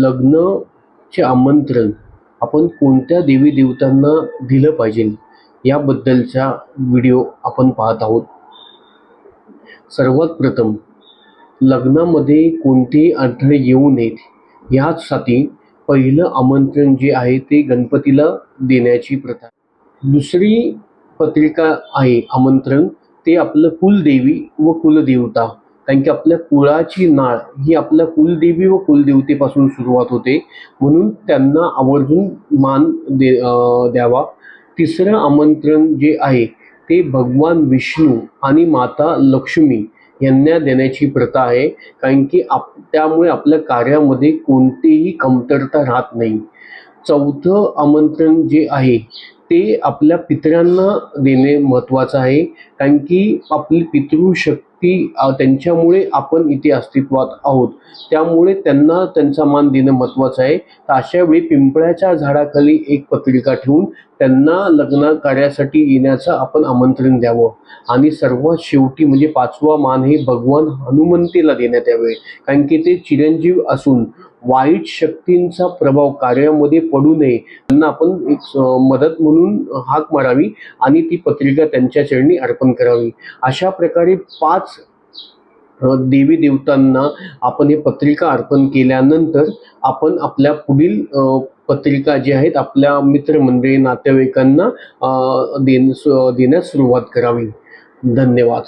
लग्नाचे आमंत्रण आपण कोणत्या देवी देवतांना दिलं पाहिजे? याबद्दलचा व्हिडिओ आपण पाहत आहोत. सर्वात प्रथम लग्नामध्ये कोणतेही अडथळे येऊ नयेत ह्याचसाठी पहिलं आमंत्रण जे आहे ते गणपतीला देण्याची प्रथा. दुसरी पत्रिका आहे आमंत्रण ते आपलं कुलदेवी व कुलदेवता. कारण की आपल्या कुळाची नाळ ही आपल्या कुलदेवी व कुलदेवतेपासून सुरुवात होते. म्हणून त्यांना आवर्जून मान दे द्यावा. तिसरं आमंत्रण जे आहे ते भगवान विष्णू आणि माता लक्ष्मी यांना देण्याची प्रथा आहे. कारण की आप त्यामुळे आपल्या कार्यामध्ये कोणतीही कमतरता राहत नाही. चौथं आमंत्रण जे आहे ते आपल्या पितरांना देणे महत्त्वाचं आहे. कारण की आपली पितृशक्ती की त्यांच्यामुळे आपण इथे अस्तित्वात आहोत. त्यामुळे त्यांना त्यांचा मान देणं महत्त्वाचं आहे. तर अशा वेळी पिंपळाच्या झाडाखाली एक पत्रिका ठेवून त्यांना लग्न कार्यासाठी येण्याचं आपण आमंत्रण द्यावं. आणि सर्वात शेवटी म्हणजे पाचवा मान हे भगवान हनुमंतीला देण्यात यावे. कारण की ते चिरंजीव असून वाईट शक्तींचा प्रभाव कार्यामध्ये पडू नये. त्यांना आपण एक मदत म्हणून हाक मारावी आणि ती पत्रिका त्यांच्या चरणी अर्पण करावी. अशा प्रकारे पाच देवी देवतांना आपण हे पत्रिका अर्पण केल्यानंतर आपण आपल्या पुढील पत्रिका जी आहेत आपल्या मित्रमंडळी नातेवाईकांना सु- देण्यास सुरुवात करावी. धन्यवाद.